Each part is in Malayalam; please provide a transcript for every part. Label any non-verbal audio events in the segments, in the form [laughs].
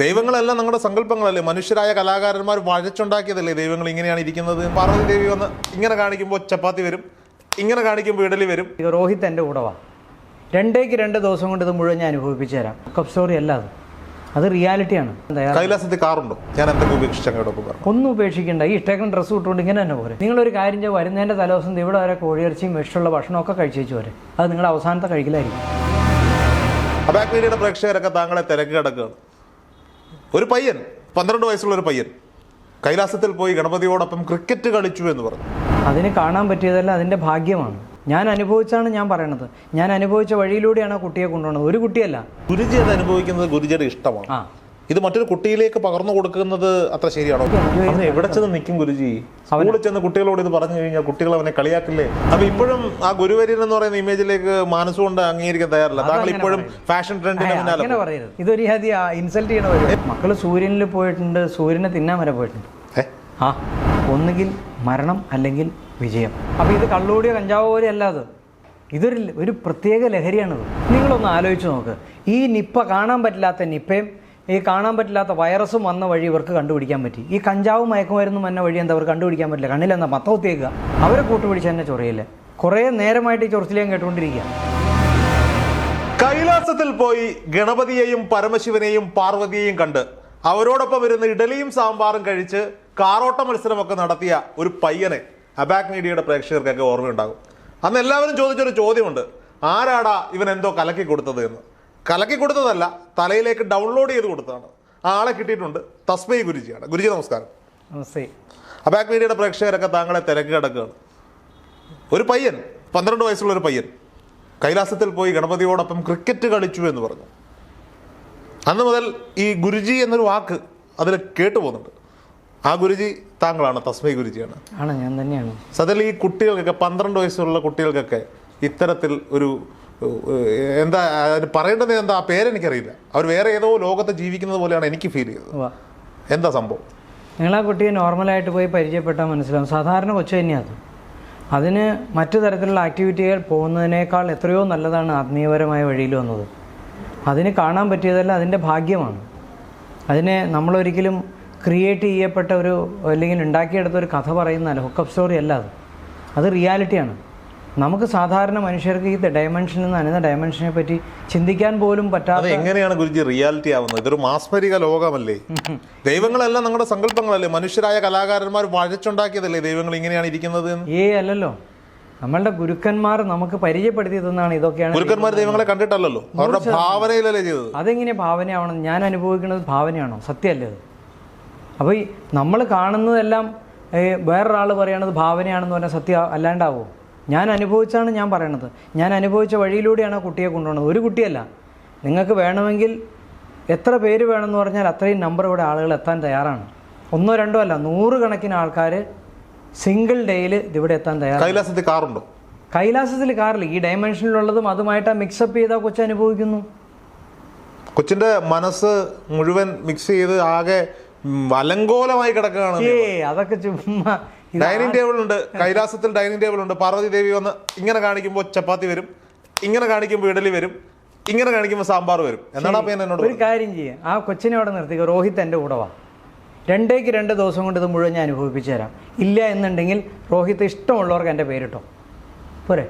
ദൈവങ്ങളെല്ലാം നമ്മുടെ സങ്കല്പങ്ങളല്ലേ? മനുഷ്യരായ കലാകാരന്മാർ വഴച്ചുണ്ടാക്കിയതല്ലേ ദൈവങ്ങൾ ഇങ്ങനെയാണ് ഇരിക്കുന്നത്? പാർവതി ദേവി വന്ന് ഇങ്ങനെ കാണിക്കുമ്പോൾ ചപ്പാത്തി വരും ഇങ്ങനെ കാണിക്കുമ്പോൾ ഇഡലി വരും. ഇത് രോഹിത് എന്റെ കൂടെ വാ രണ്ടേക്ക് രണ്ട് ദിവസം കൊണ്ട് ഇത് മുഴുവൻ ഞാൻ അനുഭവിപ്പിച്ചു തരാം. കപ്പ് സ്റ്റോറി അല്ല അത്. അത് റിയാലിറ്റിയാണ് കൈലാസത്തിൽ കാറുണ്ടോ? ഞാൻ എന്തൊക്കെ ഉപേക്ഷിച്ചു ഒന്നും ഉപേക്ഷിക്കേണ്ട. ഈ ഇഷ്ടക്കൻ ഡ്രസ്സ് ഇട്ടുകൊണ്ട് ഇങ്ങനെ തന്നെ പോരെ. നിങ്ങളൊരു കാര്യം ചെയ്യുക വരുന്നതിന്റെ തലേദിവസം ഇവിടെ വരെ കോഴിയിറച്ചിയും വിഷമുള്ള ഭക്ഷണമൊക്കെ കഴിച്ചു പോരെ. അത് നിങ്ങളുടെ അവസാനത്തെ കഴിക്കലായിരിക്കും. അബാക് മീഡിയയുടെ പ്രേക്ഷകരൊക്കെ താങ്കളെ തിരക്ക് കിടക്കുകയാണ്. ഒരു പയ്യൻ പന്ത്രണ്ട് വയസ്സുള്ള ഒരു പയ്യൻ കൈലാസത്തിൽ പോയി ഗണപതിയോടൊപ്പം ക്രിക്കറ്റ് കളിച്ചു എന്ന് പറഞ്ഞു. അതിന് കാണാൻ പറ്റിയതല്ല അതിന്റെ ഭാഗ്യമാണ്. ഞാൻ അനുഭവിച്ചാണ് ഞാൻ പറയണത്. ഞാൻ അനുഭവിച്ച വഴിയിലൂടെയാണ് ആ കുട്ടിയെ കൊണ്ടുപോകുന്നത്. ഒരു കുട്ടിയല്ല. ഗുരുജി അത് അനുഭവിക്കുന്നത് ഗുരുജിയുടെ ഇഷ്ടമാണ്. ആ. ഇത് മറ്റൊരു കുട്ടിയിലേക്ക് പകർന്നു കൊടുക്കുന്നത് അത്ര ശരിയാണോ? അവൻ എവിടെ ചെന്ന് നിൽക്കും ഗുരുജി? സ്കൂളിൽ ചെന്ന് കുട്ടികളോട് ഇത് പറഞ്ഞു കഴിഞ്ഞാൽ കുട്ടികൾ അവനെ കളിയാക്കില്ലേ? അപ്പൊ ഇപ്പോഴും ആ ഗുരുവര്യൻ എന്ന് പറയുന്ന ഇമേജിലേക്ക് മനസ്സുകൊണ്ട് അംഗീകരിക്കാൻ തയ്യാറില്ല. താങ്കൾ ഇപ്പോഴും ഫാഷൻ ട്രെൻഡിന് പറയരുത്. ഇതൊരു ഇൻസൾട്ട് ചെയ്യണ മക്കൾ സൂര്യനിൽ പോയിട്ടുണ്ട് സൂര്യനെ തിന്നാൻ വരെ പോയിട്ടുണ്ട്. ആ ഒന്നുകിൽ മരണം അല്ലെങ്കിൽ വിജയം. അപ്പോൾ ഇത് കള്ളൂടിയോ കഞ്ചാവോ പോലെ അല്ലാതെ അത്. ഇതൊരു ഒരു പ്രത്യേക ലഹരിയാണിത്. നിങ്ങളൊന്ന് ആലോചിച്ച് നോക്ക്. ഈ നിപ്പ കാണാൻ പറ്റില്ലാത്ത നിപ്പയും ഈ കാണാൻ പറ്റില്ലാത്ത വൈറസും വന്ന വഴി ഇവർക്ക് കണ്ടുപിടിക്കാൻ പറ്റി. ഈ കഞ്ചാവും മയക്കുമരുന്നും വന്ന വഴി എന്താ? അവർ കണ്ടുപിടിക്കാൻ പറ്റില്ല. കണ്ണിലെന്താ മത്ത കുത്തിയേക്കുക അവരെ കൂട്ടുപിടിച്ച് തന്നെ ചൊറിയില്ല? കുറേ നേരമായിട്ട് ഈ ചൊറിച്ചിലേയും കേട്ടുകൊണ്ടിരിക്കുക. കൈലാസത്തിൽ പോയി ഗണപതിയെയും പരമശിവനെയും പാർവതിയെയും കണ്ട് അവരോടൊപ്പം ഇരുന്ന് ഇഡലിയും സാമ്പാറും കഴിച്ച് കാറോട്ട മത്സരമൊക്കെ നടത്തിയ ഒരു പയ്യനെ അബാക് മീഡിയയുടെ പ്രേക്ഷകർക്കൊക്കെ ഓർമ്മയുണ്ടാകും. അന്ന് എല്ലാവരും ചോദിച്ചൊരു ചോദ്യമുണ്ട്. ആരാടാ ഇവൻ എന്തോ കലക്കി കൊടുത്തത് എന്ന്? കലക്കി കൊടുത്തതല്ല തലയിലേക്ക് ഡൗൺലോഡ് ചെയ്ത് കൊടുത്തതാണ്. ആളെ കിട്ടിയിട്ടുണ്ട് തസ്മൈ ഗുരുജിയാണ്. ഗുരുജി നമസ്കാരം. നമസ്തേ. അബാക് മീഡിയയുടെ പ്രേക്ഷകരൊക്കെ താങ്കളെ തിരക്ക് കിടക്കുകയാണ് ഒരു പയ്യൻ പന്ത്രണ്ട് വയസ്സുള്ള ഒരു പയ്യൻ കൈലാസത്തിൽ പോയി ഗണപതിയോടൊപ്പം ക്രിക്കറ്റ് കളിച്ചു എന്ന് പറഞ്ഞു. അന്ന് മുതൽ ഈ ഗുരുജി എന്നൊരു വാക്ക് അതിൽ കേട്ടു പോകുന്നുണ്ട്. ആ ഗുരുജി താങ്കളാണ് തസ്മൈ ഗുരുജിയാണ്. ആണ് ഞാൻ തന്നെയാണ്. സത്യത്തിൽ ഈ കുട്ടികൾക്കൊക്കെ പന്ത്രണ്ട് വയസ്സുള്ള കുട്ടികൾക്കൊക്കെ ഇത്തരത്തിൽ ഒരു എന്താ പറയേണ്ടത് എന്താ? ആ പേരെനിക്കറിയില്ല. അവർ വേറെ ഏതോ ലോകത്ത് ജീവിക്കുന്നത് പോലെയാണ് എനിക്ക് ഫീൽ ചെയ്തത്. എന്താ സംഭവം? നിങ്ങൾ ആ കുട്ടിയെ നോർമലായിട്ട് പോയി പരിചയപ്പെട്ടാൽ മനസ്സിലാവും. സാധാരണ കൊച്ചു തന്നെയാണ് അത്. അതിന് മറ്റു തരത്തിലുള്ള ആക്ടിവിറ്റികൾ പോകുന്നതിനേക്കാൾ എത്രയോ നല്ലതാണ് ആത്മീയപരമായ വഴിയിൽ വന്നത്. അതിന് കാണാൻ പറ്റിയതല്ല അതിന്റെ ഭാഗ്യമാണ്. അതിനെ നമ്മളൊരിക്കലും ക്രിയേറ്റ് ചെയ്യപ്പെട്ട ഒരു അല്ലെങ്കിൽ ഉണ്ടാക്കിയെടുത്ത ഒരു കഥ പറയുന്നതല്ല ഹുക്കപ്പ് സ്റ്റോറി അല്ല അത്. അത് റിയാലിറ്റിയാണ് നമുക്ക് സാധാരണ മനുഷ്യർക്ക് ഈ ഡയമെൻഷനിൽ നിന്ന് അനന്ത ഡയമെൻഷനെ പറ്റി ചിന്തിക്കാൻ പോലും പറ്റാതെ എങ്ങനെയാണ് ഗുരുജി റിയാലിറ്റി ആവുന്നത്? ഇതൊരു മാസ്മരിക ലോകമല്ലേ? [laughs] ദൈവങ്ങളെല്ലാം നമ്മുടെ സങ്കല്പങ്ങളല്ലേ? മനുഷ്യരായ കലാകാരന്മാർ വഴച്ചുണ്ടാക്കിയതല്ലേ ദൈവങ്ങൾ ഇങ്ങനെയാണ് ഇരിക്കുന്നത്? ഏ അല്ലല്ലോ. നമ്മളുടെ ഗുരുക്കന്മാർ നമുക്ക് പരിചയപ്പെടുത്തി തന്നാണ് ഇതൊക്കെയാണ് ഗുരുക്കന്മാർ ദൈവങ്ങളെ കണ്ടിട്ടല്ലോ അവരുടെ ഭാവനയിലല്ലേ ചെയ്തത്? അതെങ്ങനെ ഭാവനയാവണം? ഞാൻ അനുഭവിക്കുന്നത് ഭാവനയാണോ? സത്യമല്ലേ അത്? അപ്പോൾ ഈ നമ്മൾ കാണുന്നതെല്ലാം വേറൊരാൾ പറയണത് ഭാവനയാണെന്ന് പറഞ്ഞാൽ സത്യം അല്ലാണ്ടാവോ? ഞാൻ അനുഭവിച്ചാണ് ഞാൻ പറയണത്. ഞാൻ അനുഭവിച്ച വഴിയിലൂടെയാണ് ആ കുട്ടിയെ കൊണ്ടുപോകുന്നത്. ഒരു കുട്ടിയല്ല. നിങ്ങൾക്ക് വേണമെങ്കിൽ എത്ര പേര് വേണമെന്ന് പറഞ്ഞാൽ അത്രയും നമ്പർ ഇവിടെ ആളുകൾ എത്താൻ തയ്യാറാണ്. ഒന്നോ രണ്ടോ അല്ല നൂറുകണക്കിന് ആൾക്കാർ സിംഗിൾ ഡേയിൽ ഇതിവിടെ എത്താൻ തയ്യാറാണ്. കൈലാസത്തിൽ കാറുണ്ടോ? കൈലാസത്തിൽ കാറില്ല. ഈ ഡയമെൻഷനിലുള്ളതും അതുമായിട്ട് മിക്സപ്പ് ചെയ്താൽ കൊച്ചു അനുഭവിക്കുന്നു. കൊച്ചിന്റെ മനസ്സ് മുഴുവൻ മിക്സ് ചെയ്ത് ആകെ വലങ്കോലമായി കിടക്കുകയാണ് ഏ അതൊക്കെ ചുമ്മാ ഡൈനിങ് ടേബിൾ ഉണ്ട് കൈലാസത്തിൽ ഡൈനിങ് ടേബിൾ ഉണ്ട് പാർവതി ദേവി വന്ന് ഇങ്ങനെ കാണിക്കുമ്പോൾ ചപ്പാത്തി വരും ഇങ്ങനെ കാണിക്കുമ്പോൾ ഇഡലി വരും ഇങ്ങനെ കാണിക്കുമ്പോൾ സാമ്പാർ വരും. എന്നാണ് അപ്പം എന്നോട് ഒരു കാര്യം ചെയ്യാം. ആ കൊച്ചിനെ അവിടെ നിർത്തിക്കുക രോഹിത് എന്റെ കൂടെ വാ. രണ്ടേക്ക് രണ്ട് ദിവസം കൊണ്ട് ഇത് മുഴുവൻ ഞാൻ അനുഭവിപ്പിച്ചു തരാം. ഇല്ല എന്നുണ്ടെങ്കിൽ രോഹിത് ഇഷ്ടമുള്ളവർക്ക് എന്റെ പേരിട്ടോ പോരെ.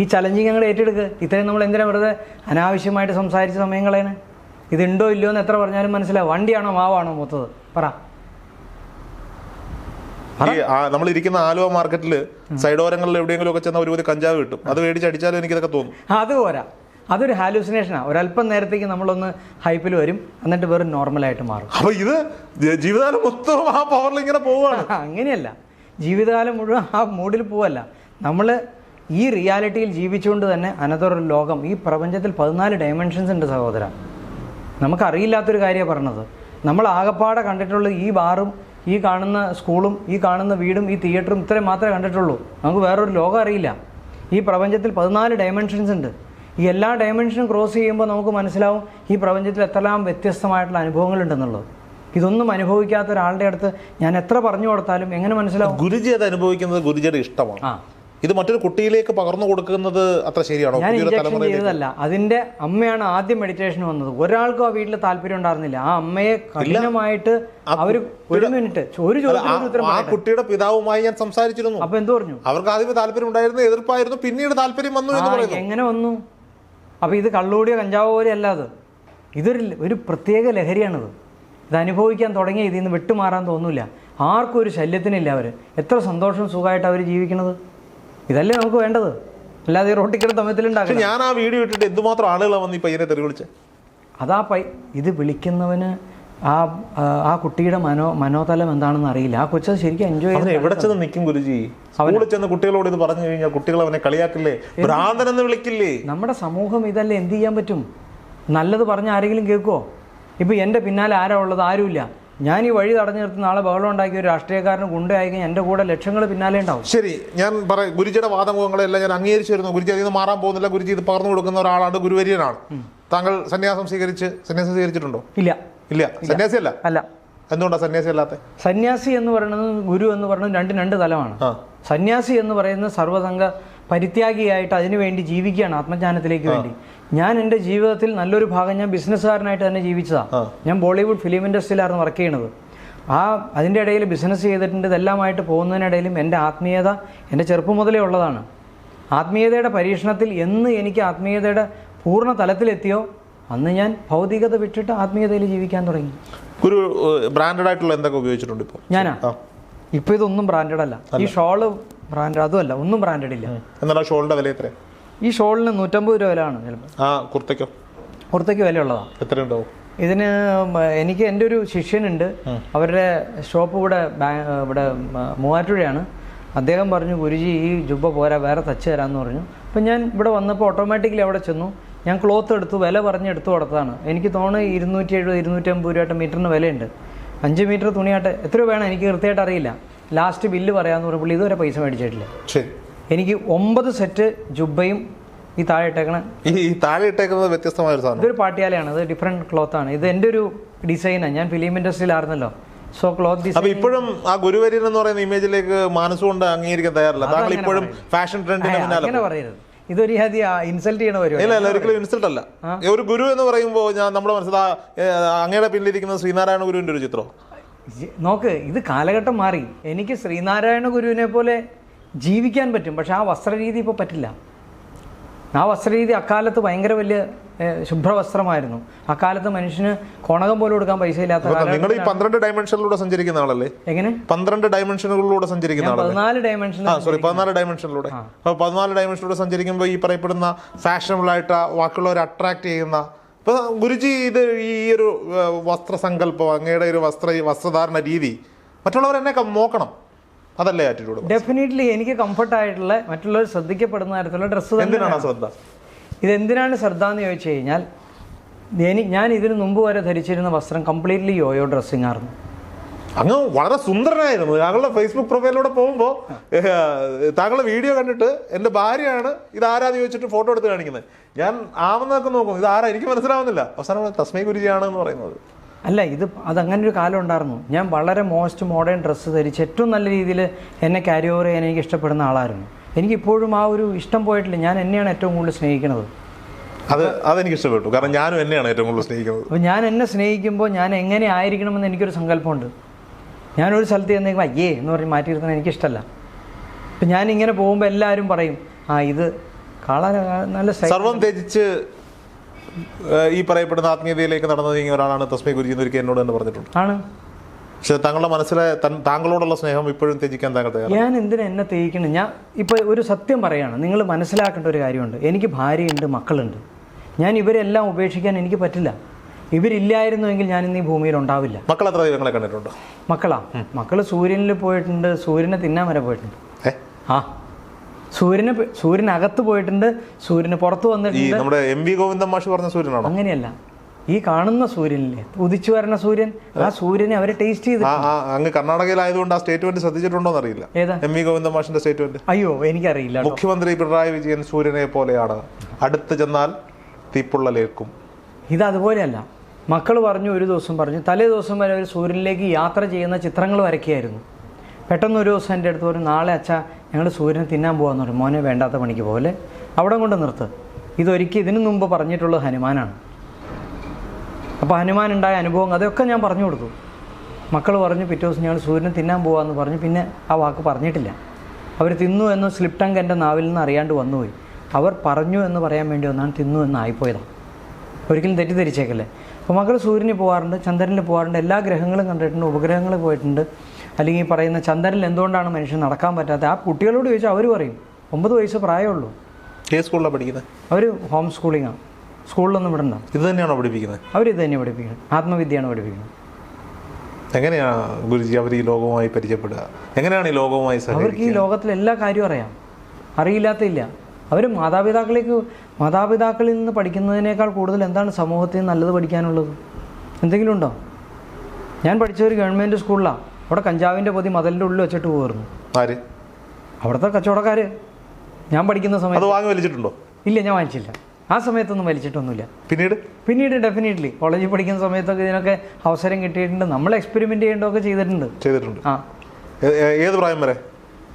ഈ ചലഞ്ചിങ് ഞങ്ങൾ ഏറ്റെടുക്കുക ഇത്രയും നമ്മൾ എന്തിനാ വെറുതെ അനാവശ്യമായിട്ട് സംസാരിച്ച സമയങ്ങളേന് ഇതുണ്ടോ ഇല്ലയോ എന്ന് എത്ര പറഞ്ഞാലും മനസ്സിലാവും. വണ്ടിയാണോ മാവാണോ മൊത്തത്? പറ. ഈ നമ്മൾ ഇരിക്കുന്ന ആലുവ മാർക്കറ്റിൽ സൈഡോരങ്ങളിൽ എവിടെയെങ്കിലും ഒക്കെ ചെന്ന ഒരുപാട് കഞ്ചാവ് കിട്ടും. അത് മേടിച്ച് അടിച്ചാലും എനിക്ക് ഇതൊക്കെ തോന്നും അത് പോരാ. അതൊരു ഹാലൂസിനേഷനാണ് ഒരല്പം നേരത്തേക്ക് നമ്മളൊന്ന് ഹൈപ്പിൽ വരും. എന്നിട്ട് വെറും നോർമലായിട്ട് മാറും. അപ്പൊ ഇത് ജീവിതകാലം മൊത്തം ആ പവറിൽ ഇങ്ങനെ പോവുകയാണ് അങ്ങനെയല്ല. ജീവിതകാലം മുഴുവൻ ആ മൂഡിൽ പോവല്ല. നമ്മൾ ഈ റിയാലിറ്റിയിൽ ജീവിച്ചുകൊണ്ട് തന്നെ അനതൊരു ലോകം. ഈ പ്രപഞ്ചത്തിൽ പതിനാല് ഡയമെൻഷൻസ് ഉണ്ട് സഹോദര. നമുക്കറിയില്ലാത്തൊരു കാര്യമാണ് പറഞ്ഞത്. നമ്മൾ ആകപ്പാടെ കണ്ടിട്ടുള്ള ഈ ബാറും ഈ കാണുന്ന സ്കൂളും ഈ കാണുന്ന വീടും ഈ തിയേറ്ററും ഇത്രയും മാത്രമേ കണ്ടിട്ടുള്ളൂ. നമുക്ക് വേറൊരു ലോകം അറിയില്ല. ഈ പ്രപഞ്ചത്തിൽ പതിനാല് ഡയമെൻഷൻസ് ഉണ്ട്. ഈ എല്ലാ ഡയമെൻഷനും ക്രോസ് ചെയ്യുമ്പോൾ നമുക്ക് മനസ്സിലാവും ഈ പ്രപഞ്ചത്തിൽ എത്രയും വ്യത്യസ്തമായിട്ടുള്ള അനുഭവങ്ങളുണ്ടെന്നുള്ളത് ഇതൊന്നും അനുഭവിക്കാത്ത ഒരാളുടെ അടുത്ത് ഞാൻ എത്ര പറഞ്ഞു കൊടുത്താലും എങ്ങനെ മനസ്സിലാവും? ഗുരുജി അത് അനുഭവിക്കുന്നത് ഗുരുജിയുടെ ഇഷ്ടമാണ്. ആ. ഇത് മറ്റൊരു കുട്ടിയിലേക്ക് പകർന്നു കൊടുക്കുന്നത് അത്ര ശരിയാണോ? ഞാൻ ഇഞ്ചക്ഷൻ ചെയ്തതല്ല. അതിന്റെ അമ്മയാണ് ആദ്യം മെഡിറ്റേഷൻ വന്നത്. ഒരാൾക്കും ആ വീട്ടിൽ താല്പര്യം ഉണ്ടായിരുന്നില്ല. ആ അമ്മയെ കഠിനമായിട്ട് അവർ ഒരു മിനിറ്റ് ഒരു ആ- കുട്ടിയുടെ പിതാവുമായി ഞാൻ സംസാരിച്ചിരുന്നു. അപ്പൊ എന്ത് പറഞ്ഞു? അവർക്ക് ആദ്യം താല്പര്യം ഉണ്ടായിരുന്നു എതിർപ്പായിരുന്നു പിന്നീട് താല്പര്യം വന്നു എന്ന് പറയുന്നു. എങ്ങനെ വന്നു? അപ്പൊ ഇത് കള്ളുകൂടിയോ കഞ്ചാവോ പോലെ അല്ല അത്. ഇതൊരു ഒരു പ്രത്യേക ലഹരിയാണിത്. ഇത് അനുഭവിക്കാൻ തുടങ്ങിയ ഇതിൽ നിന്ന് വിട്ടുമാറാൻ തോന്നില്ല ആർക്കും ഒരു ശല്യത്തിനില്ല അവർ എത്ര സന്തോഷവും സുഖമായിട്ട് അവർ ജീവിക്കണത് ഇതല്ലേ നമുക്ക് വേണ്ടത്? അല്ലാതെ ഈ റോട്ടിക്കട പക്ഷെ തമ്മിലുണ്ടാക്കണം ഞാൻ ആ വീഡിയോ ഇട്ടിട്ട് എന്തുമാത്രം ആളുകളാണ് വന്ന് ഈ പയ്യനെ തെറി വിളിച്ചത് അതാ പൈ ഇത് വിളിക്കുന്നവന് ആ ആ, കുട്ടിയുടെ മനോ മനോതലം എന്താണെന്ന് അറിയില്ല. ആ കൊച്ചു ശരിക്കും എൻജോയ് അവൻ എവിടെ ചെന്ന് നിൽക്കും ഗുരുജി? സ്കൂളിൽ ചെന്ന് കുട്ടികളോട് ഇത് പറഞ്ഞു കഴിഞ്ഞാൽ കുട്ടികൾ അവനെ കളിയാക്കില്ലേ? ഭ്രാന്തൻ എന്ന് വിളിക്കില്ലേ? നമ്മുടെ സമൂഹം ഇതല്ലേ എന്ത് ചെയ്യാൻ പറ്റും? നല്ലത് പറഞ്ഞ ആരെങ്കിലും കേൾക്കുമോ ഇപ്പം എന്റെ പിന്നാലെ ആരാ ഉള്ളത്? ആരുമില്ല. ഞാൻ ഈ വഴി തടഞ്ഞു നിർത്തി നാളെ ബഹളം ഉണ്ടാക്കിയ ഒരു രാഷ്ട്രീയക്കാരന് ഗുണ്ടയായി എന്റെ കൂടെ ലക്ഷങ്ങൾ പിന്നാലെ ഉണ്ടാവും. ശരി ഞാൻ പറയാം ഗുരുജിയുടെ വാദമുഖങ്ങളെല്ലാം ഞാൻ അംഗീകരിച്ചു വരുന്നു. ഗുരുജി അതിൽ നിന്ന് മാറാൻ പോകുന്നില്ല. ഗുരുജി ഇത് പകർന്നു കൊടുക്കുന്ന ഒരാളാണ് ഗുരുവര്യനാണ്. താങ്കൾ സന്യാസം സ്വീകരിച്ച് സന്യാസം സ്വീകരിച്ചിട്ടുണ്ടോ? ഇല്ല. ഇല്ല. സന്യാസിയല്ല? അല്ല. എന്തുകൊണ്ടാണ് സന്യാസി അല്ലാത്ത? സന്യാസി എന്ന് പറയുന്നത് ഗുരു എന്ന് പറയുന്നത് രണ്ട് രണ്ട് തലമാണ്. സന്യാസി എന്ന് പറയുന്നത് സർവസംഘ പരിത്യാഗിയായിട്ട് അതിനുവേണ്ടി ജീവിക്കുകയാണ് ആത്മജ്ഞാനത്തിലേക്ക് വേണ്ടി. ഞാൻ എന്റെ ജീവിതത്തിൽ നല്ലൊരു ഭാഗം ഞാൻ ബിസിനസ്സുകാരനായിട്ട് തന്നെ ജീവിച്ചതാണ് ഞാൻ ബോളിവുഡ് ഫിലിം ഇൻഡസ്ട്രിയിലായിരുന്നു വർക്ക് ചെയ്യണത്. ആ അതിന്റെ ഇടയിൽ ബിസിനസ് ചെയ്തിട്ടുണ്ട് ഇതെല്ലാമായിട്ട് പോകുന്നതിനിടയിലും എന്റെ ആത്മീയത എന്റെ ചെറുപ്പം മുതലേ ഉള്ളതാണ്. ആത്മീയതയുടെ പരീക്ഷണത്തിൽ എന്ന് എനിക്ക് ആത്മീയതയുടെ പൂർണ തലത്തിലെത്തിയോ അന്ന് ഞാൻ ഭൗതികത വിട്ടിട്ട് ആത്മീയതയിൽ ജീവിക്കാൻ തുടങ്ങി. ഒരു ബ്രാൻഡഡ് ആയിട്ടുള്ള എന്തൊക്കെ ഉപയോഗിച്ചിട്ടുണ്ട് ഇപ്പോൾ ഞാനാ? ഇപ്പോൾ ഇപ്പൊ ഇതൊന്നും ബ്രാൻഡഡ് അല്ല. ഈ ഷോൾ ബ്രാൻഡ് അതുമല്ല ഒന്നും ബ്രാൻഡഡ് ഇല്ല. എന്നാൽ ഷോളിന്റെ വില എത്ര ഈ ഷോളിന് നൂറ്റമ്പത് രൂപ വിലയാണ് ചിലപ്പോൾ ആ കുർത്തയ്ക്കോ? പുറത്തേക്ക് വിലയുള്ളതാണ് എത്ര ഉണ്ടാവും? ഇതിന് എനിക്ക് എന്റെ ഒരു ശിഷ്യനുണ്ട്. അവരുടെ ഷോപ്പ് ഇവിടെ ഇവിടെ മൂവാറ്റുപുഴയാണ്. അദ്ദേഹം പറഞ്ഞു ഗുരുജി ഈ ജുബ്ബ പോരാ വേറെ തച്ച് തരാമെന്ന് പറഞ്ഞു. അപ്പം ഞാൻ ഇവിടെ വന്നപ്പോൾ ഓട്ടോമാറ്റിക്കലി അവിടെ ചെന്നു. ഞാൻ ക്ലോത്ത് എടുത്തു വില പറഞ്ഞ് എടുത്തു കൊടുത്തതാണ്. എനിക്ക് തോന്നുന്നു ഇരുന്നൂറ്റി എഴുപത് ഇരുന്നൂറ്റി അമ്പത് രൂപയായിട്ട് മീറ്ററിന് വിലയുണ്ട്. അഞ്ച് മീറ്റർ തുണിയായിട്ട് എത്ര രൂപ വേണം എനിക്ക് കൃത്യമായിട്ട് അറിയില്ല. ലാസ്റ്റ് ബില്ല് പറയാമെന്ന് പുള്ളി ഇതുവരെ പൈസ മേടിച്ചിട്ടില്ല. ശരി. എനിക്ക് ഒമ്പത് സെറ്റ് ജുബയും ഈ താഴെ ഇട്ടേക്കണ ഈ താഴെ ഇട്ടേക്കുന്നത് വ്യത്യസ്തമായ ഒരു സാധനം. ഇതൊരു പാട്ടിയാലയാണ് ഇത് ഡിഫറെന്റ് ക്ലോത്ത് ആണ്. ഇത് എന്റെ ഒരു ഡിസൈനാണ് ഞാൻ ഫിലിം ഇൻഡസ്ട്രിയിലായിരുന്നല്ലോ സോ ക്ലോത്ത് അപ്പൊ ഡിസൈൻ ഇപ്പോഴും ആ ഗുരുവര്യൻ എന്ന് പറയുന്ന ഇമേജിലേക്ക് മനസ്സുകൊണ്ട് അംഗീകരിക്കാൻ തയ്യാറില്ല. താങ്കൾ ഇപ്പോഴും ഫാഷൻ ട്രെൻഡിന് അങ്ങനെ പറയരുത്. ഇതൊരു ഇൻസൾട്ട് ചെയ്യണ പരിപാടി. ഒരിക്കലും ഇൻസൾട്ട് അല്ല. ഒരു ഗുരു എന്ന് പറയുമ്പോൾ ഞാൻ നമ്മുടെ മനസ്സിൽ ആ, ഏ, അങ്ങയുടെ പിന്നിലിരിക്കുന്ന ശ്രീനാരായണ ഗുരുവിന്റെ ഒരു ചിത്രം? നോക്ക് ഇത് കാലഘട്ടം മാറി. എനിക്ക് ശ്രീനാരായണ ഗുരുവിനെ പോലെ ജീവിക്കാൻ പറ്റും. പക്ഷെ ആ വസ്ത്രരീതി ഇപ്പോൾ പറ്റില്ല. ആ വസ്ത്രരീതി അക്കാലത്ത് ഭയങ്കര വലിയ ശുഭ്രവസ്ത്രമായിരുന്നു. അക്കാലത്ത് മനുഷ്യന് കോണകം പോലും കൊടുക്കാൻ പൈസ ഇല്ലാത്ത നിങ്ങൾ ഈ. പന്ത്രണ്ട് ഡയമെൻഷനിലൂടെ സഞ്ചരിക്കുന്ന ആളല്ലേ? എങ്ങനെ? പന്ത്രണ്ട് ഡയമെൻഷനുകളിലൂടെ സഞ്ചരിക്കുന്ന ആളല്ലേ? പതിനാല് ഡയമെൻഷൻ സോറി പതിനാല് ഡയമെൻഷനിലൂടെ അപ്പൊ പതിനാല് ഡയമെൻഷനിലൂടെ സഞ്ചരിക്കുമ്പോൾ ഈ പറയപ്പെടുന്ന ഫാഷനബിൾ ആയിട്ട് ബാക്കിയുള്ളവരെ അട്രാക്ട് ചെയ്യുന്ന ഇപ്പൊ ഗുരുജി ഇത് ഈ ഒരു വസ്ത്രസങ്കല്പം അങ്ങയുടെ ഒരു വസ്ത്ര വസ്ത്രധാരണ രീതി മറ്റുള്ളവർ എന്നെ നോക്കണം. അതല്ലേ ആറ്റിറ്റ്യൂഡ് ഡെഫിനറ്റ്ലി എനിക്ക് കംഫർട്ടായിട്ടുള്ള മറ്റുള്ളവർ ശ്രദ്ധിക്കപ്പെടുന്ന തരത്തിലുള്ള ഡ്രസ്സ് എന്തിനാണ് ശ്രദ്ധ ഇതെന്തിനാണ് ശ്രദ്ധ എന്ന് ചോദിച്ചു കഴിഞ്ഞാൽ ഞാൻ ഇതിനു മുമ്പ് വരെ ധരിച്ചിരുന്ന വസ്ത്രം കംപ്ലീറ്റ്ലി യോയോ ഡ്രസ്സിംഗ് ആയിരുന്നു. അങ്ങ് വളരെ സുന്ദരനായിരുന്നു. താങ്കളുടെ ഫേസ്ബുക്ക് പ്രൊഫൈലിലൂടെ പോകുമ്പോൾ താങ്കളുടെ വീഡിയോ കണ്ടിട്ട് എന്റെ ഭാര്യയാണ് ഇത് ആരാന്ന് ചോദിച്ചിട്ട് ഫോട്ടോ എടുത്ത് കാണിക്കുന്നത്. ഞാൻ ആവുന്നതൊക്കെ നോക്കും. ഇത് ആരാ? എനിക്ക് മനസ്സിലാവുന്നില്ല. അവസാനം തസ്മൈ ഗുരുജിയാണ് എന്ന് പറയുന്നത്. അല്ല ഇത് അതങ്ങനെ ഒരു കാലം ഉണ്ടായിരുന്നു. ഞാൻ വളരെ മോസ്റ്റ് മോഡേൺ ഡ്രസ്സ് ധരിച്ച് ഏറ്റവും നല്ല രീതിയിൽ എന്നെ ക്യാരി ഓവർ ചെയ്യാൻ എനിക്ക് ഇഷ്ടപ്പെടുന്ന ആളായിരുന്നു. എനിക്കിപ്പോഴും ആ ഒരു ഇഷ്ടം പോയിട്ടില്ല. ഞാൻ എന്നെയാണ് ഏറ്റവും കൂടുതൽ സ്നേഹിക്കുന്നത്. അത് അതെനിക്ക് ഇഷ്ടപ്പെട്ടു കാരണം ഞാനും എന്നെയാണ് ഏറ്റവും കൂടുതൽ സ്നേഹിക്കുന്നത്. അപ്പോൾ ഞാൻ എന്നെ സ്നേഹിക്കുമ്പോൾ ഞാൻ എങ്ങനെ ആയിരിക്കണമെന്ന് എനിക്കൊരു സങ്കല്പമുണ്ട്. ഞാനൊരു സ്ഥലത്ത് ചെന്നേക്കും അയ്യേ എന്ന് പറഞ്ഞ് മാറ്റി നിർത്തുന്നത് എനിക്കിഷ്ടമല്ല അപ്പം ഞാനിങ്ങനെ ഇങ്ങനെ പോകുമ്പോൾ എല്ലാവരും പറയും ആ ഇത് കാണാൻ നല്ല സർവം ത്യജിച്ച് ഏഹ്, ഈ പറയപ്പെടുന്ന ആത്മീയതയിലേക്ക് നടന്നു നീങ്ങിയ ഒരാളാണ് തസ്മി ഗുരുജി ഒരിക്കൽ എന്നോട് തന്നെ പറഞ്ഞിട്ടുണ്ട്. ആണ്. പക്ഷെ താങ്കളുടെ മനസ്സിലെ താങ്കളോടുള്ള സ്നേഹം ഇപ്പോഴും ത്യജിക്കാൻ താങ്കൾ തയ്യാറാണ്. ഞാൻ എന്തിനാ എന്നെ തേക്കണം ഞാൻ ഇപ്പോൾ ഒരു സത്യം പറയുകയാണ് നിങ്ങൾ മനസ്സിലാക്കേണ്ട ഒരു കാര്യമുണ്ട്. എനിക്ക് ഭാര്യയുണ്ട് മക്കളുണ്ട്. ഞാൻ ഇവരെല്ലാം ഉപേക്ഷിക്കാൻ എനിക്ക് പറ്റില്ല. ഇവരില്ലായിരുന്നുവെങ്കിൽ ഞാൻ ഇന്ന് ഈ ഭൂമിയിൽ ഉണ്ടാവില്ല. മക്കൾ അത്ര ദൈവങ്ങളെ കണ്ടിട്ടുണ്ടോ? മക്കളാ? മക്കൾ സൂര്യനിൽ പോയിട്ടുണ്ട് സൂര്യനെ തിന്നാൻ വരെ പോയിട്ടുണ്ട്. ആ. സൂര്യന് സൂര്യനകത്ത് പോയിട്ടുണ്ട് സൂര്യന് പുറത്ത് വന്നിട്ടുണ്ട്. നമ്മുടെ എം വി ഗോവിന്ദൻ മാഷ് പറഞ്ഞ സൂര്യനാണോ? അങ്ങനെയല്ല. ഈ കാണുന്ന സൂര്യനില്ലേ ഉദിച്ചു വരുന്ന സൂര്യൻ ആ സൂര്യനെ അവരെ ടേസ്റ്റ് ചെയ്ത് അങ്ങ് കർണാടകയിലായതുകൊണ്ട് ആ സ്റ്റേറ്റ്മെന്റ് ശ്രദ്ധിച്ചിട്ടുണ്ടോ എന്നറിയില്ല ഏതാ? എം വി ഗോവിന്ദ മാഷിന്റെ സ്റ്റേറ്റ്മെന്റ് അയ്യോ എനിക്കറിയില്ല മുഖ്യമന്ത്രി പിണറായി വിജയൻ സൂര്യനെ പോലെയാണ്. അടുത്ത് ചെന്നാൽ തീപ്പുള്ളലേക്കും ഇത് അതുപോലെയല്ല. മക്കൾ പറഞ്ഞു ഒരു ദിവസം പറഞ്ഞു തലേ ദിവസം വരെ ഒരു സൂര്യനിലേക്ക് യാത്ര ചെയ്യുന്ന ചിത്രങ്ങൾ വരയ്ക്കുകയായിരുന്നു. പെട്ടെന്ന് ഒരു ദിവസം എന്റെ അടുത്ത് പറഞ്ഞു നാളെ അച്ഛ ഞങ്ങൾ സൂര്യനെ തിന്നാൻ പോകാന്ന് പറഞ്ഞു. മോനെ വേണ്ടാത്ത പണിക്ക് പോലെ അവിടെ കൊണ്ട് നിർത്ത്. ഇതൊരിക്കൽ ഇതിനു മുമ്പ് പറഞ്ഞിട്ടുള്ള ഹനുമാനാണ്. അപ്പോൾ ഹനുമാൻ ഉണ്ടായ അനുഭവം അതൊക്കെ ഞാൻ പറഞ്ഞു കൊടുത്തു. മക്കൾ പറഞ്ഞു പിറ്റേ ദിവസം ഞങ്ങൾ സൂര്യനെ തിന്നാൻ പോകാമെന്ന് പറഞ്ഞു. പിന്നെ ആ വാക്ക് പറഞ്ഞിട്ടില്ല. അവർ തിന്നു എന്ന് സ്ലിപ് ടങ്ക് എന്റെ നാവിൽ നിന്ന് അറിയാണ്ട് വന്നുപോയി. അവർ പറഞ്ഞു എന്ന് പറയാൻ വേണ്ടി ഒന്നാണ് തിന്നു എന്ന് ആയിപ്പോയതാണ് ഒരിക്കലും തെറ്റിദ്ധരിച്ചേക്കല്ലേ? അപ്പോൾ മകൾ സൂര്യന് പോകാറുണ്ട് ചന്ദ്രനിൽ പോകാറുണ്ട് എല്ലാ ഗ്രഹങ്ങളും കണ്ടിട്ടുണ്ട് ഉപഗ്രഹങ്ങൾ പോയിട്ടുണ്ട്. അല്ലെങ്കിൽ ഈ പറയുന്ന ചന്ദ്രനിൽ എന്തുകൊണ്ടാണ് മനുഷ്യൻ നടക്കാൻ പറ്റാത്തത്? ആ കുട്ടികളോട് ചോദിച്ചാൽ അവർ പറയും ഒമ്പത് വയസ്സ് പ്രായമുള്ളൂ. ഏത് സ്കൂളിലാണ് പഠിക്കുന്നത് അവർ ഹോം സ്കൂളിങ്ങാണ് സ്കൂളിലൊന്നും വിടണ്ട ഇത് തന്നെയാണോ പഠിപ്പിക്കുന്നത് അവർ ഇത് തന്നെ പഠിപ്പിക്കുന്നത് ആത്മവിദ്യയാണ് പഠിപ്പിക്കുന്നത് എങ്ങനെയാണ് ഗുരുജി അവർ ഈ ലോകവുമായി പരിചയപ്പെടുക? എങ്ങനെയാണ് ഈ ലോകവുമായി അവർക്ക് ഈ ലോകത്തിലെല്ലാ ലോകത്തിലെ എല്ലാ കാര്യവും അറിയാം. അറിയില്ലാത്തില്ല അവർ മാതാപിതാക്കളേക്ക് മാതാപിതാക്കളിൽ നിന്ന് പഠിക്കുന്നതിനേക്കാൾ കൂടുതൽ എന്താണ് സമൂഹത്തിൽ നല്ലത് പഠിക്കാനുള്ളത്? എന്തെങ്കിലും ഉണ്ടോ? ഞാൻ പഠിച്ച ഒരു ഗവൺമെന്റ് സ്കൂളിലാണ് അവിടെ കഞ്ചാവിന്റെ പൊതി മതലിന്റെ ഉള്ളിൽ വെച്ചിട്ട് പോയിരുന്നു ആര്? അവിടുത്തെ കച്ചവടക്കാർ ഞാൻ പഠിക്കുന്ന സമയത്ത്. വാങ്ങി വലിച്ചിട്ടുണ്ടോ? ഇല്ല ഞാൻ വാങ്ങിച്ചില്ല. ആ സമയത്തൊന്നും വലിച്ചിട്ടൊന്നുമില്ല. പിന്നീട്? പിന്നീട് ഡെഫിനറ്റ്ലി കോളേജിൽ പഠിക്കുന്ന സമയത്തൊക്കെ ഇതിനൊക്കെ അവസരം കിട്ടിയിട്ടുണ്ട്. നമ്മൾ എക്സ്പെരിമെന്റ് ചെയ്യേണ്ടതൊക്കെ ചെയ്തിട്ടുണ്ട്. ചെയ്തിട്ടുണ്ട്. ആ. ഏത് പ്രായം വരെ?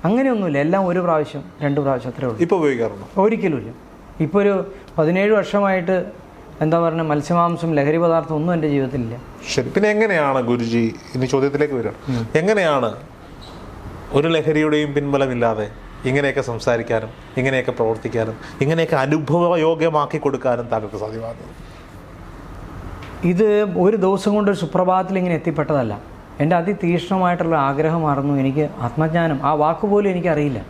അങ്ങനെയൊന്നുമില്ല. എല്ലാം ഒരു പ്രാവശ്യം രണ്ട് പ്രാവശ്യം അത്രേ ഉള്ളൂ. ഇപ്പോൾ ഉപയോഗിക്കാറുണ്ടോ? ഒരിക്കലുമില്ല ഇപ്പോൾ ഒരു പതിനേഴ് വർഷമായിട്ട് എന്താ പറയുക മത്സ്യമാംസം ലഹരി പദാർത്ഥം ഒന്നും എന്റെ ജീവിതത്തിലില്ല. ശരി. പിന്നെ എങ്ങനെയാണ് ഗുരുജി ഇനി ചോദ്യത്തിലേക്ക് വരിക എങ്ങനെയാണ് ഒരു ലഹരിയുടെയും പിൻബലമില്ലാതെ ഇങ്ങനെയൊക്കെ സംസാരിക്കാനും ഇങ്ങനെയൊക്കെ പ്രവർത്തിക്കാനും ഇങ്ങനെയൊക്കെ അനുഭവയോഗ്യമാക്കി കൊടുക്കാനും താങ്കൾക്ക് സാധ്യമാകുന്നത്? ഇത് ഒരു ദിവസം കൊണ്ട് ഒരു സുപ്രഭാതത്തിൽ ഇങ്ങനെ എത്തിപ്പെട്ടതല്ല. എന്റെ അതിതീക്ഷ്ണമായിട്ടുള്ള ആഗ്രഹമായിരുന്നു എനിക്ക് ആത്മജ്ഞാനം. ആ വാക്കുപോലും എനിക്കറിയില്ല.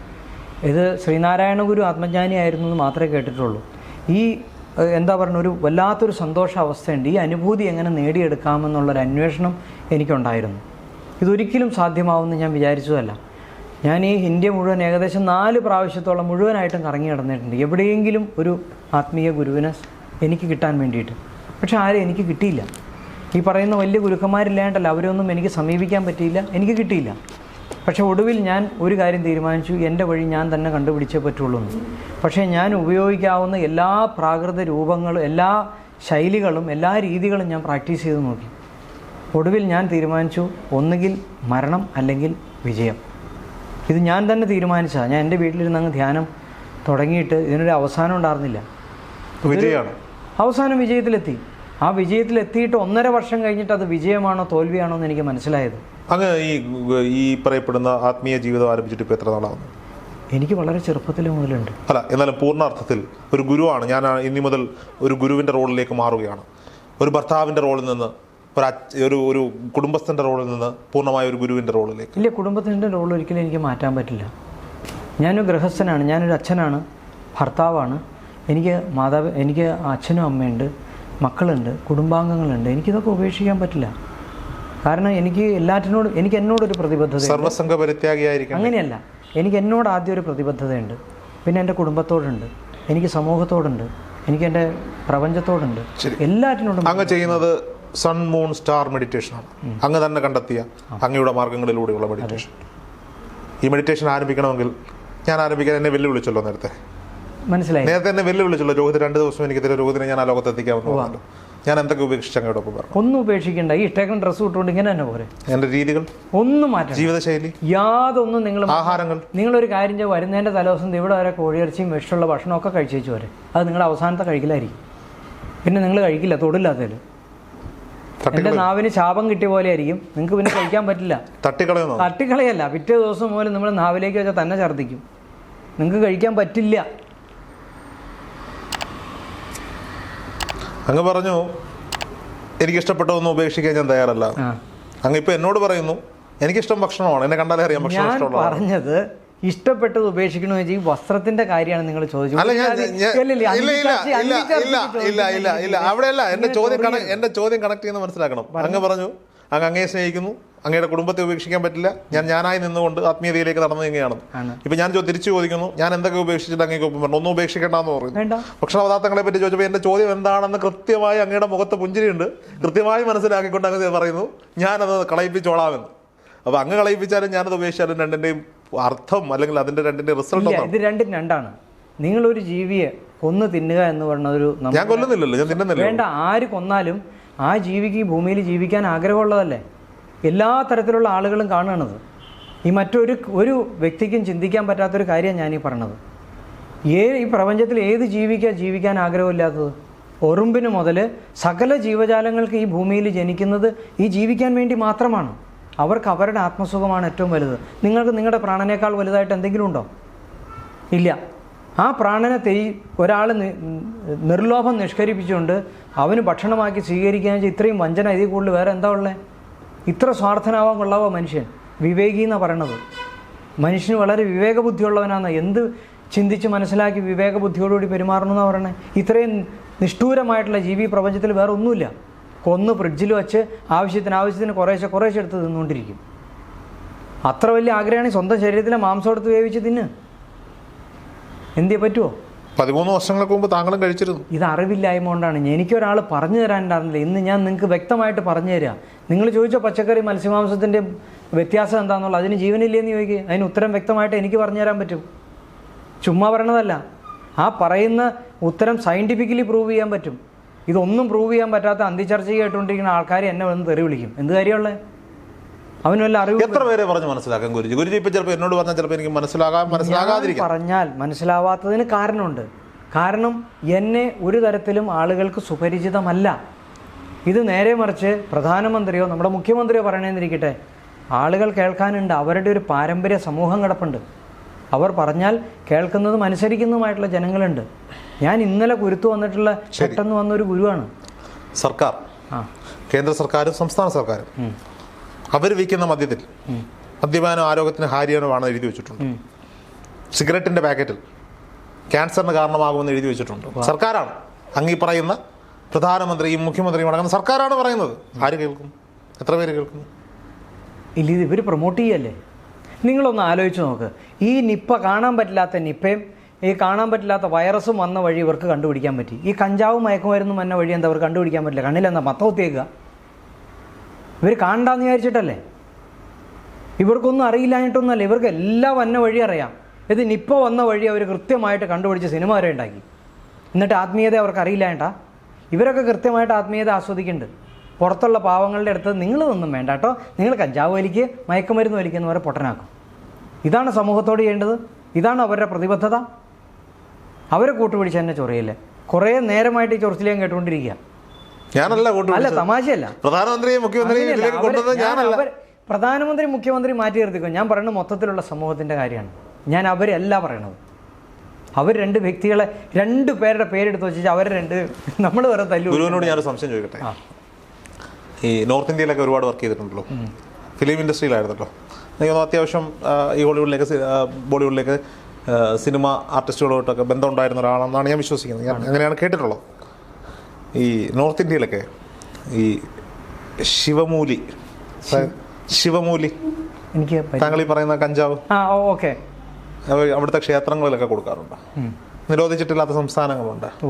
ഇത് ശ്രീനാരായണ ഗുരു ആത്മജ്ഞാനിയായിരുന്നു എന്ന് മാത്രമേ കേട്ടിട്ടുള്ളൂ. ഈ എന്താ പറയുക ഒരു വല്ലാത്തൊരു സന്തോഷ അവസ്ഥയുണ്ട് ഈ അനുഭൂതി എങ്ങനെ നേടിയെടുക്കാമെന്നുള്ളൊരു അന്വേഷണം എനിക്കുണ്ടായിരുന്നു. ഇതൊരിക്കലും സാധ്യമാവുമെന്ന് ഞാൻ വിചാരിച്ചതല്ല. ഞാൻ ഈ ഇന്ത്യ മുഴുവൻ ഏകദേശം നാല് പ്രാവശ്യത്തോളം മുഴുവനായിട്ടും കറങ്ങി നടന്നിട്ടുണ്ട്. എവിടെയെങ്കിലും ഒരു ആത്മീയ ഗുരുവിനെ എനിക്ക് കിട്ടാൻ വേണ്ടിയിട്ട്. പക്ഷെ ആരും എനിക്ക് കിട്ടിയില്ല. ഈ പറയുന്ന വലിയ ഗുരുക്കന്മാരില്ലാണ്ടല്ല അവരൊന്നും എനിക്ക് സമീപിക്കാൻ പറ്റിയില്ല എനിക്ക് കിട്ടിയില്ല. പക്ഷേ ഒടുവിൽ ഞാൻ ഒരു കാര്യം തീരുമാനിച്ചു എന്റെ വഴി ഞാൻ തന്നെ കണ്ടുപിടിച്ചേ പറ്റുള്ളൂ പക്ഷേ ഞാൻ ഉപയോഗിക്കാവുന്ന എല്ലാ പ്രാകൃത രൂപങ്ങളും എല്ലാ ശൈലികളും എല്ലാ രീതികളും ഞാൻ പ്രാക്ടീസ് ചെയ്ത് നോക്കി. ഒടുവിൽ ഞാൻ തീരുമാനിച്ചു ഒന്നുകിൽ മരണം അല്ലെങ്കിൽ വിജയം. ഇത് ഞാൻ തന്നെ തീരുമാനിച്ചതാണ് ഞാൻ എന്റെ വീട്ടിലിരുന്ന് അങ്ങ് ധ്യാനം തുടങ്ങിയിട്ട് ഇതിനൊരു അവസാനം ഉണ്ടായിരുന്നില്ല. വിജയമാണ്. അവസാനം വിജയത്തിലെത്തി. ആ വിജയത്തിൽ എത്തിയിട്ട് ഒന്നര വർഷം കഴിഞ്ഞിട്ട് അത് വിജയമാണോ തോൽവിയാണോ എന്ന് എനിക്ക് മനസ്സിലായത്. അങ്ങ് ഈ ഈ പറയപ്പെടുന്ന ആത്മീയ ജീവിതം ആരംഭിച്ചിട്ട് ഇപ്പോൾ എത്ര നാളാവുന്നു? എനിക്ക് വളരെ ചെറുപ്പത്തിൽ മുതലുണ്ട്. അല്ല എന്നാലും പൂർണാർത്ഥത്തിൽ ഒരു ഗുരുവാണ്. ഞാൻ ഇനി മുതൽ ഒരു ഗുരുവിന്റെ റോളിലേക്ക് മാറുകയാണ്. ഒരു ഭർത്താവിന്റെ റോളിൽ നിന്ന് ഒരു ഒരു ഒരു കുടുംബസ്ഥന്റെ റോളിൽ നിന്ന് പൂർണമായ ഒരു ഗുരുവിന്റെ റോളിലേക്ക്. ഇല്ല കുടുംബത്തിന്റെ റോൾ ഒരിക്കലും എനിക്ക് മാറ്റാൻ പറ്റില്ല. ഞാനൊരു ഗൃഹസ്ഥനാണ് ഞാനൊരു അച്ഛനാണ് ഭർത്താവാണ്. എനിക്ക് മാതാവ് എനിക്ക് അച്ഛനും അമ്മയുണ്ട്. മക്കളുണ്ട് കുടുംബാംഗങ്ങളുണ്ട്. എനിക്കിതൊക്കെ ഉപേക്ഷിക്കാൻ പറ്റില്ല. കാരണം എനിക്ക് എല്ലാറ്റിനോടും എനിക്ക് എന്നോടൊരു പ്രതിബദ്ധത സർവസംഘ പരിത്യാഗിയായിരിക്കും അങ്ങനെയല്ല. എനിക്ക് എന്നോട് ആദ്യം ഒരു പ്രതിബദ്ധതയുണ്ട്. പിന്നെ എന്റെ കുടുംബത്തോടുണ്ട്. എനിക്ക് സമൂഹത്തോടുണ്ട്. എനിക്ക് എന്റെ പ്രപഞ്ചത്തോടുണ്ട്. എല്ലാറ്റിനോടും അങ്ങ് ചെയ്യുന്നത് സൺ മൂൺ സ്റ്റാർ മെഡിറ്റേഷൻ ആണ്. അങ്ങ് തന്നെ കണ്ടെത്തിയ അങ്ങയുടെ മാർഗങ്ങളിലൂടെയുള്ള മെഡിറ്റേഷൻ ഈ മെഡിറ്റേഷൻ ആരംഭിക്കണമെങ്കിൽ ഞാൻ ആരംഭിക്കാൻ എന്നെ വെല്ലുവിളിച്ചല്ലോ നേരത്തെ. മനസ്സിലായി. നേരത്തെ തന്നെ വെല്ലുവിളിച്ചുള്ള രോഹിത് രണ്ട് ദിവസം എനിക്ക് ഇതിലെ രോഹിതിനെ ഞാൻ ആ ലോകത്ത് എത്തിക്കാമെന്ന് ഞാൻ എന്തൊക്കെ ഉപേക്ഷിച്ച് പറഞ്ഞു? ഒന്നും ഉപേക്ഷിക്കേണ്ട. ഈ ഇട്ടേക്കുന്ന ഡ്രസ്സ് ഇട്ടുകൊണ്ട് ഇങ്ങനെ തന്നെ പോരെ. എന്റെ രീതികൾ? ഒന്നും മാറ്റണം ജീവിതശൈലി? യാതൊന്നും നിങ്ങൾ ആഹാരങ്ങൾ? നിങ്ങളൊരു കാര്യം ചെയ്യുക വരുന്നതിന്റെ തലേദിവസം ഇവിടെ വരെ കോഴിയിറച്ചിയും വിഷമുള്ള ഭക്ഷണമൊക്കെ കഴിച്ചു വെച്ചു വരെ അത് നിങ്ങളുടെ അവസാനത്തെ കഴിക്കലായിരിക്കും. പിന്നെ നിങ്ങൾ കഴിക്കില്ല തൊടില്ലാത്തതിൽ എന്റെ നാവിന് ശാപം കിട്ടിയ പോലെ ആയിരിക്കും നിങ്ങൾക്ക് പിന്നെ കഴിക്കാൻ പറ്റില്ല. തട്ടിക്കളയുന്നോ തട്ടിക്കളയല്ല. പിറ്റേ ദിവസം പോലും നമ്മൾ നാവിലേക്ക് വെച്ചാൽ തന്നെ ഛർദ്ദിക്കും. നിങ്ങൾക്ക് കഴിക്കാൻ പറ്റില്ല. അങ്ങ് പറഞ്ഞു എനിക്ക് ഇഷ്ടപ്പെട്ടതൊന്നും ഉപേക്ഷിക്കാൻ ഞാൻ തയ്യാറല്ല. അങ്ങ് ഇപ്പൊ എന്നോട് പറയുന്നു എനിക്കിഷ്ടം ഭക്ഷണമാണ് എന്നെ കണ്ടാലേ അറിയാം ഭക്ഷണം ഇഷ്ടമുള്ള പറഞ്ഞത് ഇഷ്ടപ്പെട്ടത് ഉപേക്ഷിക്കണോ വെച്ചാൽ ഈ വസ്ത്രത്തിന്റെ കാര്യമാണ് നിങ്ങൾ ചോദിച്ചത്. അല്ല ഇല്ല, അവിടെയല്ല എന്റെ ചോദ്യം. എന്റെ ചോദ്യം കണക്ട് ചെയ്യുന്ന മനസ്സിലാക്കണം. അങ്ങ് പറഞ്ഞു അങ്ങ് അങ്ങയെ സ്നേഹിക്കുന്നു. അങ്ങയുടെ കുടുംബത്തെ ഉപേക്ഷിക്കാൻ പറ്റില്ല. ഞാൻ ഞാനായി നിന്നുകൊണ്ട് ആത്മീയതയിലേക്ക് നടന്നു നീങ്ങുകയാണെന്ന്. ഇപ്പൊ ഞാൻ തിരിച്ചു ചോദിക്കുന്നു ഞാൻ എന്തൊക്കെ ഉപേക്ഷിച്ചിട്ട് അങ്ങേക്ക് ഒപ്പം പറഞ്ഞു ഒന്നും ഉപേക്ഷിക്കേണ്ടെന്ന് പറയുന്നു. ഭക്ഷണ ഭക്ഷണപദാർത്ഥങ്ങളെ പറ്റി ചോദിച്ചപ്പോൾ എന്റെ ചോദ്യം എന്താണെന്ന് കൃത്യമായി അങ്ങയുടെ മുഖത്ത് പുഞ്ചിരിയുണ്ട്. കൃത്യമായി മനസ്സിലാക്കിക്കൊണ്ട് അങ്ങ് പറയുന്നു. ഞാനത് കളയിപ്പിച്ചോളാമെന്ന്. അപ്പൊ അങ്ങ് കളയിപ്പിച്ചാലും ഞാനത് ഉപേക്ഷിച്ചാലും രണ്ടിന്റെയും അർത്ഥം അല്ലെങ്കിൽ അതിന്റെ രണ്ടിന്റെ റിസൾട്ട് ഇത് രണ്ടും രണ്ടാണ്. നിങ്ങൾ ഒരു ജീവിയെ കൊന്നു തിന്നുക എന്ന് പറഞ്ഞ ഒരു ഞാൻ കൊല്ലുന്നില്ലല്ലോ ഞാൻ തിന്നുന്നില്ല? വേണ്ട ആര് കൊന്നാലും ആ ജീവിക്ക് ഭൂമിയിൽ ജീവിക്കാൻ ആഗ്രഹമുള്ളതല്ലേ? എല്ലാ തരത്തിലുള്ള ആളുകളും കാണുകയാണത്. ഈ മറ്റൊരു ഒരു വ്യക്തിക്കും ചിന്തിക്കാൻ പറ്റാത്തൊരു കാര്യമാണ് ഞാനീ പറഞ്ഞത്. ഏ ഈ പ്രപഞ്ചത്തിൽ ഏത് ജീവിക്കാൻ ജീവിക്കാൻ ആഗ്രഹമില്ലാത്തത്? ഉറുമ്പിന് മുതൽ സകല ജീവജാലങ്ങൾക്ക് ഈ ഭൂമിയിൽ ജനിക്കുന്നത് ഈ ജീവിക്കാൻ വേണ്ടി മാത്രമാണ്. അവർക്ക് അവരുടെ ആത്മസുഖമാണ് ഏറ്റവും വലുത്. നിങ്ങൾക്ക് നിങ്ങളുടെ പ്രാണനേക്കാൾ വലുതായിട്ട് എന്തെങ്കിലും ഉണ്ടോ? ഇല്ല. ആ പ്രാണനെ തെയ് ഒരാൾ നിർലോഭം നിഷ്കരിപ്പിച്ചുകൊണ്ട് അവന് ഭക്ഷണമാക്കി സ്വീകരിക്കുകയെന്ന് വെച്ചാൽ ഇത്രയും വഞ്ചന ഇതിൽ കൂടുതൽ വേറെ എന്താ ഉള്ളത് ഇത്ര സ്വാർത്ഥനാവാൻ കൊള്ളാവോ മനുഷ്യൻ? വിവേകി എന്നാണ് പറയണത്. മനുഷ്യന് വളരെ വിവേകബുദ്ധിയുള്ളവനാണ്. എന്ത് ചിന്തിച്ച് മനസ്സിലാക്കി വിവേകബുദ്ധിയോടുകൂടി പെരുമാറണമെന്നാണ് പറയണേ? ഇത്രയും നിഷ്ഠൂരമായിട്ടുള്ള ജീവി പ്രപഞ്ചത്തിൽ വേറെ ഒന്നുമില്ല. കൊന്ന് ഫ്രിഡ്ജിൽ വെച്ച് ആവശ്യത്തിന് ആവശ്യത്തിന് കുറേശ്ശെ കുറേശ്ശെ എടുത്ത് തിന്നുകൊണ്ടിരിക്കും. അത്ര വലിയ ആഗ്രഹമാണ് സ്വന്തം ശരീരത്തിലെ മാംസം എടുത്ത് വേവിച്ച് തിന്ന്. എന്തിയെ പറ്റുമോ പതിമൂന്ന് വർഷങ്ങൾക്ക് മുമ്പ് താങ്കളും കഴിച്ചിരുന്നു. ഇത് അറിവില്ലായ്മ കൊണ്ടാണ്. എനിക്കൊരാൾ പറഞ്ഞു തരാനുണ്ടായിരുന്നില്ല ഇന്ന് ഞാൻ നിങ്ങൾക്ക് വ്യക്തമായിട്ട് പറഞ്ഞു തരാം. നിങ്ങൾ ചോദിച്ച പച്ചക്കറി മത്സ്യമാംസത്തിന്റെ വ്യത്യാസം എന്താണെന്നുള്ളത് അതിന് ജീവനില്ലേന്ന് ചോദിക്കുക അതിന് ഉത്തരം വ്യക്തമായിട്ട് എനിക്ക് പറഞ്ഞു തരാൻ പറ്റും. ചുമ്മാ പറയണതല്ല. ആ പറയുന്ന ഉത്തരം സയന്റിഫിക്കലി പ്രൂവ് ചെയ്യാൻ പറ്റും. ഇതൊന്നും പ്രൂവ് ചെയ്യാൻ പറ്റാത്ത അന്തിച്ചർച്ച കേട്ടുകൊണ്ടിരിക്കുന്ന ആൾക്കാർ എന്നെ വന്ന് തെറി വിളിക്കും. എന്ത് കാര്യമുള്ളത് അവന് വല്ല അറിവ് എത്ര പേരെ പറഞ്ഞ് മനസ്സിലാക്കാൻ ഗുരുജി? ഗുരുജി ഇപ്പൊ ചിലപ്പോൾ എന്നോട് പറഞ്ഞാൽ ചിലപ്പോൾ എനിക്ക് മനസ്സിലാകാൻ മനസ്സിലാകാതിരിക്കും. പറഞ്ഞാൽ മനസ്സിലാവാത്തതിന് കാരണമുണ്ട്. കാരണം എന്നെ ഒരു തരത്തിലും ആളുകൾക്ക് സുപരിചിതമല്ല. ഇത് നേരെ മറിച്ച് പ്രധാനമന്ത്രിയോ നമ്മുടെ മുഖ്യമന്ത്രിയോ പറയണേന്നിരിക്കട്ടെ ആളുകൾ കേൾക്കാനുണ്ട്. അവരുടെ ഒരു പാരമ്പര്യ സമൂഹം കിടപ്പുണ്ട്. അവർ പറഞ്ഞാൽ കേൾക്കുന്നതും അനുസരിക്കുന്നതുമായിട്ടുള്ള ജനങ്ങളുണ്ട്. ഞാൻ ഇന്നലെ കുരുത്തു വന്നിട്ടുള്ള പെട്ടെന്ന് വന്ന ഒരു ഗുരുവാണ്. സർക്കാർ. കേന്ദ്ര സർക്കാരും സംസ്ഥാന സർക്കാരും. അവർ വിൽക്കുന്ന മദ്യത്തിൽ മദ്യപാനം ആരോഗ്യത്തിന് ഹാനികരമാണ് എഴുതി വെച്ചിട്ടുണ്ട്. സിഗരറ്റിന്റെ പാക്കറ്റിൽ ക്യാൻസറിന് കാരണമാകുമെന്ന് എഴുതി വെച്ചിട്ടുണ്ട്. സർക്കാരാണ്. അങ്ങീ പറയുന്ന പ്രധാനമന്ത്രിയും മുഖ്യമന്ത്രിയും അടങ്ങുന്ന സർക്കാരാണ് പറയുന്നത്. ആര് കേൾക്കും? എത്ര പേര് കേൾക്കും? ഇല്ല ഇത് ഇവർ പ്രൊമോട്ട് ചെയ്യല്ലേ? നിങ്ങളൊന്ന് ആലോചിച്ച് നോക്ക്. ഈ നിപ്പ കാണാൻ പറ്റില്ലാത്ത നിപ്പയും ഈ കാണാൻ പറ്റില്ലാത്ത വൈറസും വന്ന വഴി ഇവർക്ക് കണ്ടുപിടിക്കാൻ പറ്റി. ഈ കഞ്ചാവും മയക്കുമരുന്നും വന്ന വഴി എന്താ അവർക്ക് കണ്ടുപിടിക്കാൻ പറ്റില്ല? കണ്ണിലെന്താ മത്ത കുത്തിയേക്കുക ഇവർ കാണണ്ടെന്ന് വിചാരിച്ചിട്ടല്ലേ? ഇവർക്കൊന്നും അറിയില്ലാഞ്ഞിട്ടൊന്നുമല്ല ഇവർക്ക് എല്ലാം വന്ന വഴി അറിയാം. ഇത് നിപ്പ വന്ന വഴി അവർ കൃത്യമായിട്ട് കണ്ടുപിടിച്ച് സിനിമ വരെ ഉണ്ടാക്കി. എന്നിട്ട് ആത്മീയത അവർക്ക് അറിയില്ലായിട്ടാ ഇവരൊക്കെ കൃത്യമായിട്ട് ആത്മീയത ആസ്വദിക്കുന്നുണ്ട്. പുറത്തുള്ള പാവങ്ങളുടെ അടുത്ത് നിങ്ങളതൊന്നും വേണ്ട കേട്ടോ. നിങ്ങൾ കഞ്ചാവ് വലിക്ക് മയക്കുമരുന്ന് വലിക്കുന്ന വരെ പൊട്ടനാക്കും. ഇതാണ് സമൂഹത്തോട് ചെയ്യേണ്ടത്. ഇതാണ് അവരുടെ പ്രതിബദ്ധത. അവരെ കൂട്ടുപിടിച്ച് തന്നെ ചൊറിയില്ലേ? കുറേ നേരമായിട്ട് ഈ ചൊറിച്ചിലേം കേട്ടുകൊണ്ടിരിക്കുക. ഞാനല്ല അല്ല തമാശയല്ല. പ്രധാനമന്ത്രി മുഖ്യമന്ത്രിയും അങ്ങനെയല്ല. ഇതിലേക്ക് കൊണ്ടുവന്നത് ഞാനല്ല. പ്രധാനമന്ത്രി മുഖ്യമന്ത്രി മാറ്റി നിർത്തിക്കോ. ഞാൻ പറയുന്നത് മൊത്തത്തിലുള്ള സമൂഹത്തിന്റെ കാര്യമാണ്. ഞാൻ അവരല്ല പറയണത്. അവർ രണ്ട് വ്യക്തികളെ രണ്ട് പേരുടെ പേരെടുത്ത് വെച്ചാൽ അവരെ രണ്ട് നമ്മൾ വേറെ തല്ലു ഞാൻ ഞാനൊരു സംശയം ചോദിക്കട്ടെ? ഈ നോർത്ത് ഇന്ത്യയിലൊക്കെ ഒരുപാട് വർക്ക് ചെയ്തിട്ടുണ്ടല്ലോ. ഫിലിം ഇൻഡസ്ട്രിയിലായിരുന്നല്ലോ. എനിക്ക് അത്യാവശ്യം ഈ ഹോളിവുഡിലേക്ക് ബോളിവുഡിലേക്ക് സിനിമ ആർട്ടിസ്റ്റുകളോട്ടൊക്കെ ബന്ധമുണ്ടായിരുന്ന ഒരാളാണെന്നാണ് ഞാൻ വിശ്വസിക്കുന്നത്. ഞാൻ അങ്ങനെയാണ് കേട്ടിട്ടുള്ളത്. ഈ നോർത്ത് ഇന്ത്യയിലൊക്കെ ഈ ശിവമൂലി ശിവമൂലി. എനിക്ക് താങ്കൾ ഈ പറയുന്ന കഞ്ചാവ്? ആ ഓക്കെ. അവിടുത്തെ ക്ഷേത്രങ്ങളിലൊക്കെ കൊടുക്കാറുണ്ട്. നിരോധിച്ചിട്ടില്ലാത്ത സംസ്ഥാനങ്ങളുണ്ട്.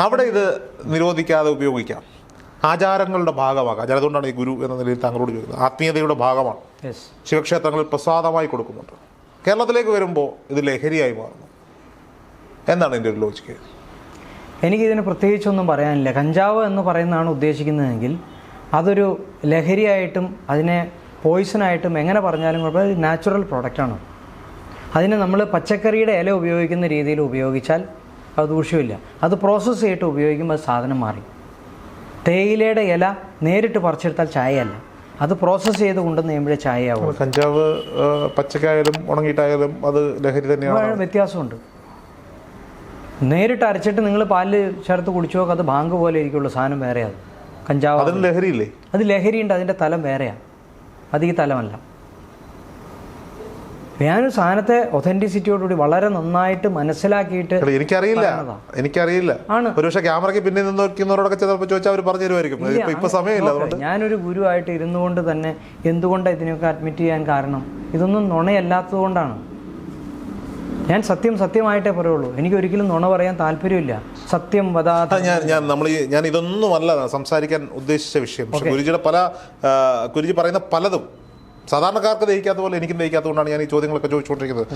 അവിടെ ഇത് നിരോധിക്കാതെ ഉപയോഗിക്കാം. ആചാരങ്ങളുടെ ഭാഗമാക്കാം ഞാൻ അതുകൊണ്ടാണ് ഈ ഗുരു എന്ന നിലയിൽ താങ്കളോട് ചോദിക്കുന്നത്. ആത്മീയതയുടെ ഭാഗമാണ്. ശിവക്ഷേത്രങ്ങളിൽ പ്രസാദമായി കൊടുക്കുന്നുണ്ട്. കേരളത്തിലേക്ക് വരുമ്പോൾ ഇത് ലഹരിയായി മാറുന്നു. എന്നാണ് എന്റെ ഒരു ലോജിക്ക് എനിക്കിതിന് പ്രത്യേകിച്ചൊന്നും പറയാനില്ല. കഞ്ചാവ് എന്ന് പറയുന്നതാണ് ഉദ്ദേശിക്കുന്നതെങ്കിൽ അതൊരു ലഹരിയായിട്ടും അതിനെ പോയിസണായിട്ടും എങ്ങനെ പറഞ്ഞാലും കുഴപ്പമില്ല. നാച്ചുറൽ പ്രോഡക്റ്റാണ്. അതിനെ നമ്മൾ പച്ചക്കറിയുടെ ഇല ഉപയോഗിക്കുന്ന രീതിയിൽ ഉപയോഗിച്ചാൽ അത് ദൂഷ്യമില്ല. അത് പ്രോസസ്സ് ചെയ്തിട്ട് ഉപയോഗിക്കുമ്പോൾ അത് സാധനം മാറി. തേയിലയുടെ ഇല നേരിട്ട് പറിച്ചെടുത്താൽ ചായയല്ല. അത് പ്രോസസ്സ് ചെയ്ത് കൊണ്ടുവന്ന് കഴിയുമ്പോഴേ ചായയാവും കഞ്ചാവ് പച്ചക്കായാലും ഉണങ്ങിയിട്ടായാലും അത് ലഹരി തന്നെയാണ്? വ്യത്യാസമുണ്ട്. നേരിട്ട് അരച്ചിട്ട് നിങ്ങൾ പാൽ ചേർത്ത് കുടിച്ചു നോക്കുക അത് ബാങ്ക് പോലെ ഇരിക്കുള്ളൂ സാധനം വേറെയാണ് കഞ്ചാവ് അതിന് ലഹരിയില്ലേ? അത് ഉണ്ട് അതിന്റെ തലം വേറെയാണ് അത് ഈ തലമല്ല. ഞാനൊരു സാധനത്തെ ഒതന്റിസിറ്റിയോടുകൂടി വളരെ നന്നായിട്ട് മനസ്സിലാക്കിയിട്ട് എനിക്കറിയില്ല. എനിക്കറിയില്ല. ആണ്. ഒരുപക്ഷെ ക്യാമറയ്ക്ക് പിന്നെ നിന്ന് നോക്കുന്നവരോടൊക്കെ ചിലപ്പോൾ ചോദിച്ചാൽ അവർ പറഞ്ഞു തരുമായിരിക്കും. ഇപ്പൊ സമയമില്ല അതുകൊണ്ട്. ഞാനൊരു ഗുരുവായിട്ട് ഇരുന്നു കൊണ്ട് തന്നെ എന്തുകൊണ്ടാണ് ഇതിനൊക്കെ അഡ്മിറ്റ് ചെയ്യാൻ കാരണം? ഇതൊന്നും നുണയല്ലാത്തത് കൊണ്ടാണ് ഞാൻ സത്യം സത്യമായിട്ടേ പറയുള്ളൂ. എനിക്ക് ഒരിക്കലും നുണ പറയാൻ താല്പര്യമില്ല. സത്യം വധാത ഞാൻ ഞാൻ നമ്മൾ ഞാൻ ഇതൊന്നും അല്ല സംസാരിക്കാൻ ഉദ്ദേശിച്ച വിഷയം. പക്ഷെ ഗുരുജിയുടെ പല ഗുരുജി പറയുന്ന പലതും സാധാരണക്കാർക്ക് ദഹിക്കാത്ത പോലെ എനിക്കും ദഹിക്കാത്തതുകൊണ്ടാണ് ഞാൻ ഈ ചോദ്യങ്ങളൊക്കെ ചോദിച്ചുകൊണ്ടിരിക്കുന്നത്.